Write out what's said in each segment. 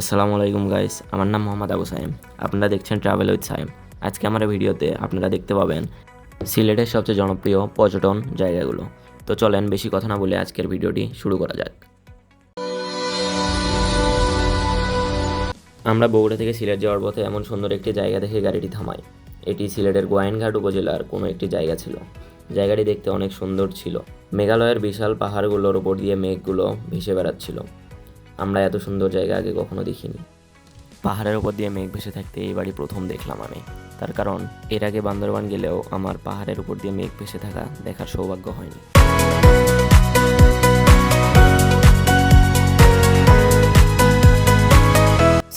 আসসালামু আলাইকুম গাইস আমার নাম মোহাম্মদ আবু সাইম। আপনারা দেখছেন ট্রাভেল উইথ সাইম আজকে আমার ভিডিওতে আপনারা দেখতে পাবেন সিলেটের সবচেয়ে জনপ্রিয় পর্যটন জায়গাগুলো। তো চলেন বেশি কথা না বলে আজকের ভিডিওটি শুরু করা যাক। আমরা বগুড়া থেকে সিলেট যাওয়ার পথে এমন সুন্দর একটি জায়গা দেখে গাড়িটি থামাই। এটি সিলেটের গোয়াইনঘাট উপজেলার কোনো একটি জায়গা ছিল। জায়গাটি দেখতে অনেক সুন্দর ছিল। মেঘালয়ের বিশাল পাহাড়গুলোর ওপর দিয়ে মেঘগুলো ভেসে বেড়াচ্ছিল। আমরা এত সুন্দর জায়গা আগে কখনো দেখিনি। পাহাড়ের ওপর দিয়ে মেঘ ভেসে থাকতে এই বাড়ি প্রথম দেখলাম আমি। তার কারণ, এর আগে বান্দরবান গেলেও আমার পাহাড়ের উপর দিয়ে মেঘ ভেসে থাকা দেখার সৌভাগ্য হয়নি।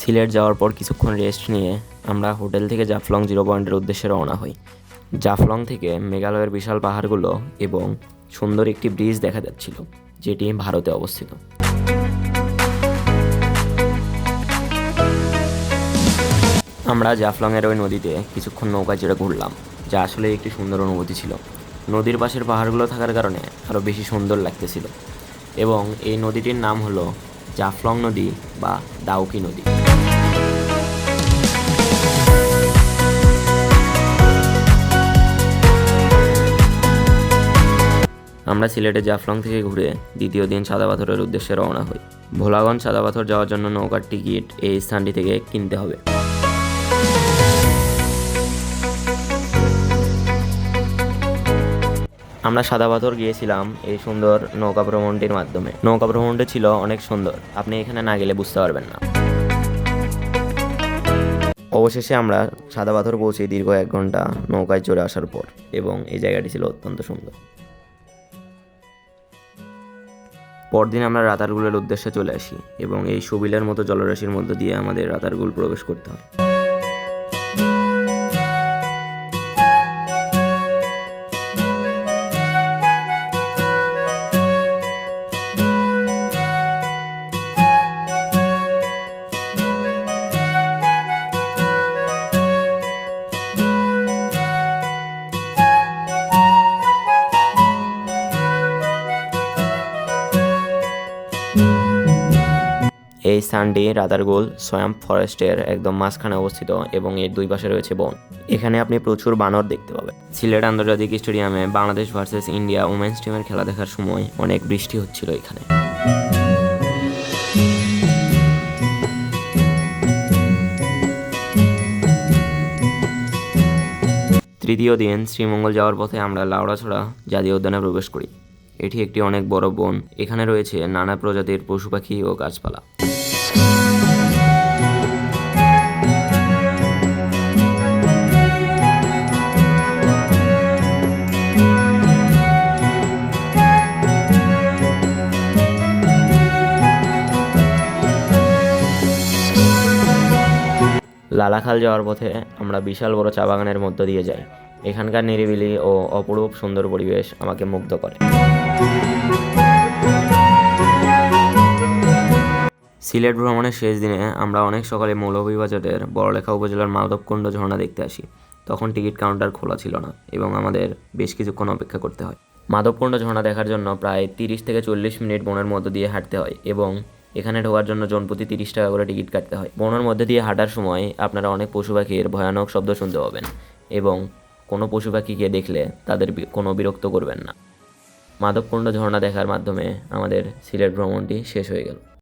সিলেট যাওয়ার পর কিছুক্ষণ রেস্ট নিয়ে আমরা হোটেল থেকে জাফলং জিরো পয়েন্টের উদ্দেশ্যে রওনা হই। জাফলং থেকে মেঘালয়ের বিশাল পাহাড়গুলো এবং সুন্দর একটি ব্রিজ দেখা যাচ্ছিল, যেটি ভারতে অবস্থিত। আমরা জাফলংয়ের ওই নদীতে কিছুক্ষণ নৌকা চেড়ে ঘুরলাম, যা আসলে একটি সুন্দর অনুভূতি ছিল। নদীর পাশের পাহাড়গুলো থাকার কারণে আরও বেশি সুন্দর লাগতেছিল এবং এই নদীটির নাম হলো জাফলং নদী বা দাউকি নদী। আমরা সিলেটে জাফলং থেকে ঘুরে দ্বিতীয় দিন সাদা পাথরের উদ্দেশ্যে রওনা হই। ভোলাগঞ্জ সাদা পাথর যাওয়ার জন্য নৌকার টিকিট এই স্থানটি থেকে কিনতে হবে। আমরা সাদা পাথর গিয়েছিলাম এই সুন্দর নৌকা ভ্রমণটির মাধ্যমে। নৌকা ভ্রমণটি ছিল অনেক সুন্দর। আপনি এখানে না গেলে বুঝতে পারবেন না। অবশেষে আমরা সাদা পাথর পৌঁছে দীর্ঘ এক ঘণ্টা নৌকায় চড়ে আসার পর এবং এই জায়গাটি ছিল অত্যন্ত সুন্দর। পরদিন আমরা রাতারগুলের উদ্দেশ্যে চলে আসি এবং এই সুবিলের মতো জলরাশির মধ্য দিয়ে আমাদের রাতারগুল প্রবেশ করতে হয়। এই স্থানটি রাদারগুল সোয়াম্প ফরেস্টের একদম মাঝখানে অবস্থিত এবং এর দুই পাশে রয়েছে বন। এখানে আপনি প্রচুর বানর দেখতে পাবেন। সিলেট আন্তর্জাতিক স্টেডিয়ামে বাংলাদেশ ভার্সেস ইন্ডিয়া উমেন্স টিমের খেলা দেখার সময় অনেক বৃষ্টি হচ্ছিল এখানে। তৃতীয় দিন শ্রীমঙ্গল যাওয়ার পথে আমরা লাউড়াছড়া জাতীয় উদ্যানে প্রবেশ করি। এটি একটি অনেক বড় বন। এখানে রয়েছে নানা প্রজাতির পশু পাখি ও গাছপালা। লালাখাল যাওয়ার পথে আমরা বিশাল বড় চা বাগানের মধ্য দিয়ে যাই। এখানকার নিরিবিলি ও অপরূপ সুন্দর পরিবেশ আমাকে মুগ্ধ করে। সিলেট ভ্রমণের শেষ দিনে আমরা অনেক সকালে মৌলভীবাজারের বড়লেখা উপজেলার মাধবকুণ্ড ঝর্ণা দেখতে আসি। তখন টিকিট কাউন্টার খোলা ছিল না এবং আমাদের বেশ কিছুক্ষণ অপেক্ষা করতে হয়। মাধবকুণ্ড ঝর্ণা দেখার জন্য প্রায় তিরিশ থেকে চল্লিশ মিনিট বনের মধ্য দিয়ে হাঁটতে হয় এবং এখানে ঢোকার জন্য জনপ্রতি তিরিশ টাকা করে টিকিট কাটতে হয়। বনের মধ্যে দিয়ে হাঁটার সময় আপনারা অনেক পশু পাখির ভয়ানক শব্দ শুনতে পাবেন এবং কোনো পশু পাখিকে দেখলে তাদের কোনো বিরক্ত করবেন না। মাধবকুণ্ড ঝর্ণা দেখার মাধ্যমে আমাদের সিলেট ভ্রমণটি শেষ হয়ে গেল।